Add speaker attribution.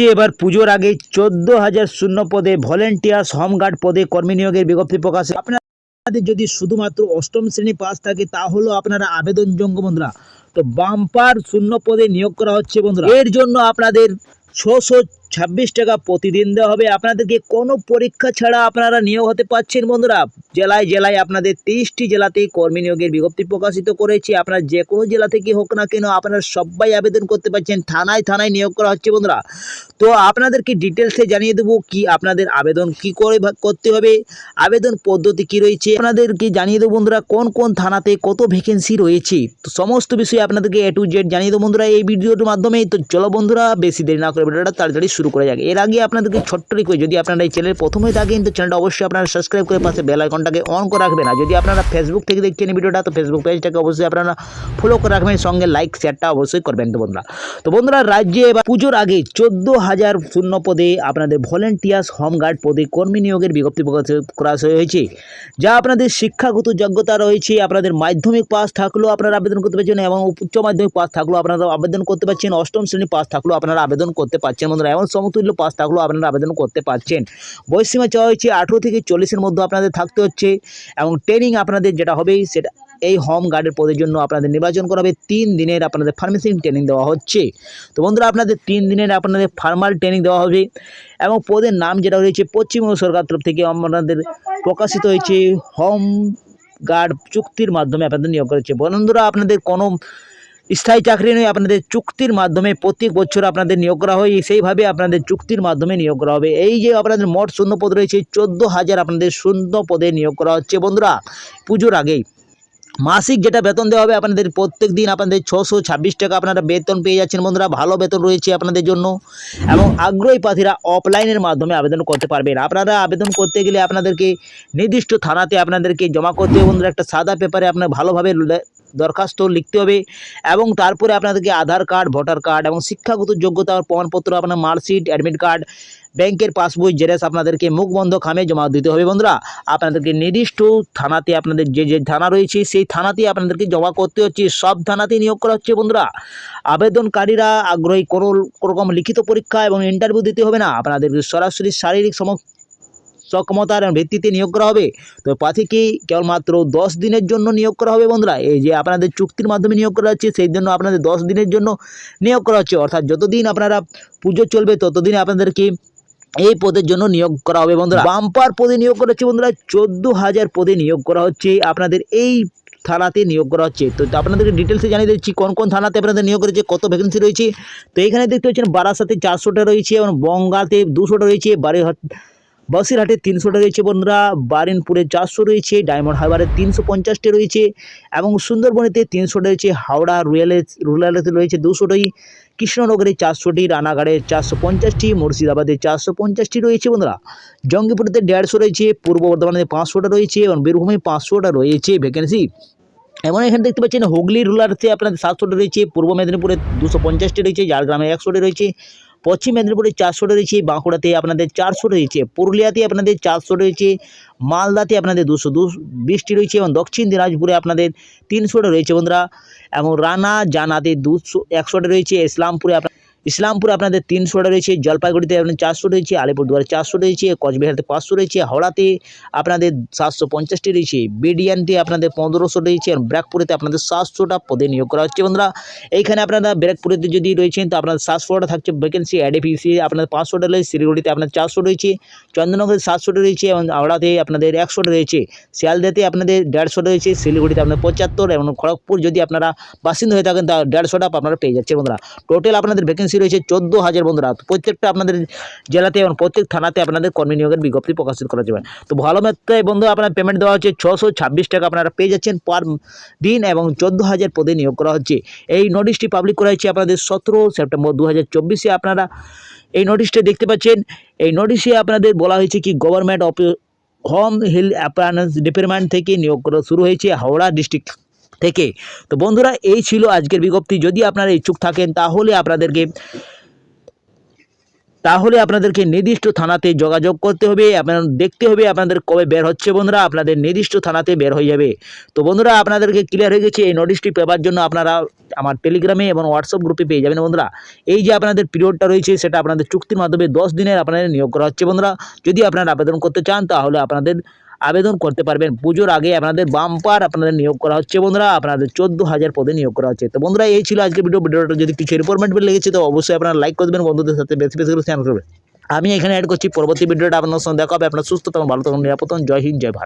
Speaker 1: রাজ্যে এবার পুজোর আগে চোদ্দ হাজার শূন্য পদে ভলেন্টিয়ার্স, হোমগার্ড পদে কর্মী নিয়োগের বিজ্ঞপ্তি প্রকাশ আপনাদের যদি শুধুমাত্র অষ্টম শ্রেণি পাস থাকে, তাহলেও আপনারা আবেদনযোগ্য বন্ধুরা। তো বাম্পার শূন্য পদে নিয়োগ করা হচ্ছে বন্ধুরা। এর জন্য আপনাদের ছশো ছাব্বিশ টাকা প্রতিদিন দেওয়া হবে। আপনাদেরকে কোনো পরীক্ষা ছাড়া আপনারা নিয়োগ হতে পারছেন বন্ধুরা। জেলায় জেলায় আপনাদের তেইশটি জেলাতেই কর্মী নিয়োগের বিজ্ঞপ্তি প্রকাশিত করেছে। আপনার যে কোনো জেলা থেকে হোক না কেন আপনারা সবাই আবেদন করতে পারছেন। থানায় থানায় নিয়োগ করা হচ্ছে বন্ধুরা। তো আপনাদেরকে ডিটেলসে জানিয়ে দেবো কি আপনাদের আবেদন কি করে করতে হবে। আবেদন পদ্ধতি কি রয়েছে আপনাদেরকে জানিয়ে দেবো বন্ধুরা, কোন কোন থানাতে কত ভ্যাকেন্সি রয়েছে। তো সমস্ত বিষয়ে আপনাদেরকে এ টু জেড জানিয়ে দেবো বন্ধুরা এই ভিডিওটির মাধ্যমে তো চলো বন্ধুরা, বেশি দেরি না ভিডিওটা তাড়াতাড়ি শুরু করে যাক। এর আগে আপনাদেরকে ছোট্ট রিকোয়েস্ট যদি আপনারা এই চ্যানেল প্রথমে থাকেন, তো চ্যানেলটা অবশ্যই আপনারা সাবস্ক্রাইব করে পাশে বেল আইকনটাকে অন করে রাখবেন। আর যদি আপনারা ফেসবুক থেকে দেখছেন ভিডিওটা, তো ফেসবুক পেজটাকে অবশ্যই আপনারা ফলো করে রাখবেন, সঙ্গে লাইক শেয়ারটা অবশ্যই করবেন তো বন্ধুরা। তো বন্ধুরা, রাজ্যে এবার পুজোর আগে চোদ্দ হাজার শূন্য পদে আপনাদের ভলেন্টিয়ার্স হোমগার্ড পদে কর্মী নিয়োগের বিজ্ঞপ্তি প্রকাশ করা হয়েছে, যা আপনাদের শিক্ষাগত যোগ্যতা রয়েছে, আপনাদের মাধ্যমিক পাস থাকলেও আপনারা আবেদন করতে পারছেন এবং উচ্চ মাধ্যমিক পাস থাকলেও আপনারা আবেদন করতে পারছেন, অষ্টম শ্রেণি পাস থাকলেও আপনারা আবেদন করতে পারছেন বন্ধুরা। এমন সমতুল্য পাস থাকলেও আপনারা আবেদন করতে পারছেন। বয়সীমা চাওয়া হয়েছে আঠেরো থেকে চল্লিশের মধ্যে আপনাদের থাকতে হচ্ছে এবং ট্রেনিং আপনাদের যেটা হবে, সেটা এই হোম গার্ডের পদের জন্য আপনাদের নির্বাচন করা হবে। তিন দিনের আপনাদের ফার্মেসিং ট্রেনিং দেওয়া হচ্ছে। তো বন্ধুরা, আপনাদের তিন দিনের আপনাদের ফার্মাল ট্রেনিং দেওয়া হবে এবং পদের নাম যেটা রয়েছে পশ্চিমবঙ্গ সরকার তরফ থেকে আপনাদের প্রকাশিত হয়েছে। হোম গার্ড চুক্তির মাধ্যমে আপনাদের নিয়োগ করেছে বন্ধুরা, আপনাদের কোনো স্থায়ী চাকরি নয় আপনাদের চুক্তির মাধ্যমে প্রত্যেক বছর আপনাদের নিয়োগ করা হয় সেইভাবে আপনাদের চুক্তির মাধ্যমে নিয়োগ করা হবে। এই যে আপনাদের মোট শূন্য পদ রয়েছে, চোদ্দ হাজার আপনাদের শূন্য পদে নিয়োগ করা হচ্ছে। বন্ধুরা, পুজোর আগেই মাসিক যেটা বেতন দেওয়া হবে, আপনাদের প্রত্যেক দিন আপনাদের ছশো ছাব্বিশ টাকা আপনারা বেতন পেয়ে যাচ্ছেন বন্ধুরা। ভালো বেতন রয়েছে আপনাদের জন্য এবং আগ্রহী প্রার্থীরা অফলাইনের মাধ্যমে আবেদন করতে পারবেন। আপনারা আবেদন করতে গেলে আপনাদেরকে নির্দিষ্ট থানাতে আপনাদেরকে জমা করতে হবে। বন্ধুরা, একটা সাদা পেপারে আপনার ভালোভাবে দরখাস্ত লিখতে হবে এবং তারপরে আপনাদেরকে আধার কার্ড, ভোটার কার্ড এবং শিক্ষাগত যোগ্যতার প্রমাণপত্র, আপনার মার্কশিট, অ্যাডমিট কার্ড, ব্যাংকের পাসবই জেরেস আপনাদেরকে মুখবন্ধ খামে জমা দিতে হবে বন্ধুরা। আপনাদেরকে নির্দিষ্ট থানাতে আপনাদের যে যে থানা রয়েছে, সেই থানাতে আপনাদেরকে জমা করতে হচ্ছে। সব থানাতেই নিয়োগ করা হচ্ছে বন্ধুরা। আবেদনকারীরা আগ্রহী, কোনো রকম লিখিত পরীক্ষা এবং ইন্টারভিউ দিতে হবে না। আপনাদেরকে সরাসরি শারীরিক সম সক্ষমতার ভিত্তিতে নিয়োগ করা হবে। তো প্রার্থীকে কেবলমাত্র দশ দিনের জন্য নিয়োগ করা হবে বন্ধুরা। এই যে আপনাদের চুক্তির মাধ্যমে নিয়োগ করা হচ্ছে সেই জন্য আপনাদের দশ দিনের জন্য নিয়োগ করা হচ্ছে। অর্থাৎ যতদিন আপনারা পুজো চলবে, ততদিন আপনাদেরকে এই পদের জন্য নিয়োগ করা হবে বন্ধুরা। বাম্পার পদে নিয়োগ করা হচ্ছে বন্ধুরা, চোদ্দ হাজার পদে নিয়োগ করা হচ্ছে। আপনাদের এই থানাতে নিয়োগ করা হচ্ছে। তো আপনাদেরকে ডিটেলসে জানিয়ে দিচ্ছি, কোন কোন থানাতে আপনাদের নিয়োগ করেছে কত ভ্যাকেন্সি রয়েছে। তো এখানে দেখতে পাচ্ছেন, বারাসাতে চারশোটা রয়েছে এবং বঙ্গাতে দুশোটা রয়েছে, বারিহাট বসিরহাটে তিনশোটা রয়েছে বন্ধুরা, বারিনপুরে চারশো রয়েছে, ডায়মন্ড হারবারে তিনশো পঞ্চাশটি রয়েছে এবং সুন্দরবনেতে তিনশোটা রয়েছে, হাওড়া রুয়ালে রুরালেতে রয়েছে দুশোটাই কৃষ্ণনগরে চারশোটি রানাঘাটে চারশো পঞ্চাশটি, মুর্শিদাবাদে চারশো পঞ্চাশটি রয়েছে বন্ধুরা। জঙ্গিপুরেতে দেড়শো রয়েছে, পূর্ব বর্ধমানে পাঁচশোটা রয়েছে এবং বীরভূমে পাঁচশোটা রয়েছে ভ্যাকেন্সি এবং এখানে দেখতে পাচ্ছেন হুগলি রুলারতে আপনাদের সাতশোটা রয়েছে, পূর্ব মেদিনীপুরে দুশো পঞ্চাশটি রয়েছে, ঝাড়গ্রামে একশোটি রয়েছে পশ্চিম মেদিনীপুরে চারশোটা রয়েছে, বাঁকুড়াতে আপনাদের চারশো রয়েছে, পুরুলিয়াতে আপনাদের চারশো রয়েছে, মালদাতে আপনাদের দুশো দু বিশটি রয়েছে এবং দক্ষিণ দিনাজপুরে আপনাদের তিনশোটা রয়েছে বন্ধুরা। এবং রানা, জানাতে দুশো, একশোটা রয়েছে, ইসলামপুরে আপনার ইসলামপুরে আপনাদের তিনশোটা রয়েছে, জলপাইগুড়িতে আপনার চারশো রয়েছে, আলিপুরদুয়ারে চারশো রয়েছে কোচবিহারতে পাঁচশো রয়েছে, হাওড়াতে আপনাদের সাতশো পঞ্চাশটি রয়েছে বিডিয়ানতে আপনাদের পনেরোশো রয়েছে এবং ব্র্যাকপুরেতে আপনাদের সাতশোটা পদে নিয়োগ করা হচ্ছে। বন্ধুরা, এইখানে আপনারা ব্র্যাকপুরেতে যদি রয়েছেন, তো আপনাদের সাতশোটা থাকছে ভ্যাকেন্সি অ্যাডিপিসি আপনাদের পাঁচশোটা রয়েছে, শিলিগুড়িতে আপনার চারশো রয়েছে, চন্দ্রনগরে সাতশোটা রয়েছে এবং হাওড়াতে আপনাদের একশোটা রয়েছে, শিয়ালদাতে আপনাদের দেড়শো রয়েছে, শিলিগুড়িতে আপনাদের পঁচাত্তর এবং খড়গপুর যদি আপনারা বাসিন্দা হয়ে থাকেন, তা দেড়শোটা আপনারা পেয়ে যাচ্ছে বন্ধুরা টোটাল আপনাদের ভ্যাকেন্সি রয়েছে চোদ্দ হাজার বন্ধুরা। প্রত্যেকটা আপনাদের জেলাতে এবং প্রত্যেক থানাতে আপনাদের কর্মী নিয়োগের বিজ্ঞপ্তি প্রকাশিত করা যাবে। তো ভালো মাত্রায় বন্ধু, আপনার পেমেন্ট দেওয়া হচ্ছে ছশো ছাব্বিশ টাকা। আপনারা পেয়ে যাচ্ছেন পার দিন এবং চোদ্দ হাজার পদে নিয়োগ করা হচ্ছে। এই নোটিশটি পাবলিক করা হয়েছে আপনাদের সতেরো সেপ্টেম্বর দু হাজার চব্বিশে। আপনারা এই নোটিশটা দেখতে পাচ্ছেন। এই নোটিশে আপনাদের বলা হয়েছে কি government of home hill appliance department থেকে নিয়োগ করা শুরু হয়েছে হাওড়া ডিস্ট্রিক্ট থেকে। তো বন্ধুরা, এই ছিল আজকের বিজ্ঞপ্তি। যদি আপনারা ইচ্ছুক থাকেন, তাহলে আপনাদেরকে তাহলে আপনাদেরকে নির্দিষ্ট থানাতে যোগাযোগ করতে হবে। আপনার দেখতে হবে আপনাদের কবে বের হচ্ছে বন্ধুরা। আপনাদের নির্দিষ্ট থানাতে বের হয়ে যাবে। তো বন্ধুরা, আপনাদেরকে ক্লিয়ার হয়ে গেছে। এই নোটিশটি পেপার জন্য আপনারা আমার টেলিগ্রামে এবং হোয়াটসঅ্যাপ গ্রুপে পেয়ে যাবেন বন্ধুরা। এই যে আপনাদের পিরিয়ডটা রয়েছে, সেটা আপনাদের চুক্তির মাধ্যমে দশ দিনের আপনাদের নিয়োগ করা হচ্ছে বন্ধুরা। যদি আপনারা আবেদন করতে চান, তাহলে আপনাদের আবেদন করতে পারবেন। পুজোর আগে আপনাদের বাম্পার আপনাদের নিয়োগ করা হচ্ছে বন্ধুরা, আপনাদের চোদ্দ হাজার পদে নিয়োগ করা হচ্ছে। তো বন্ধুরা, এই ছিল আজকে ভিডিও ভিডিওটা যদি কিছু ইনফরমেটিভ লেগেছে, তো অবশ্যই আপনারা লাইক করবেন বন্ধুদের সাথে বেশি বেশি করে শেয়ার করবেন। আমি এখানে অ্যাড করছি, পরবর্তী ভিডিওটা আপনার সঙ্গে দেখা হবে। আপনার সুস্থ তখন ভালো তখন নিরাপদ জয় হিন্দ, জয় ভারত।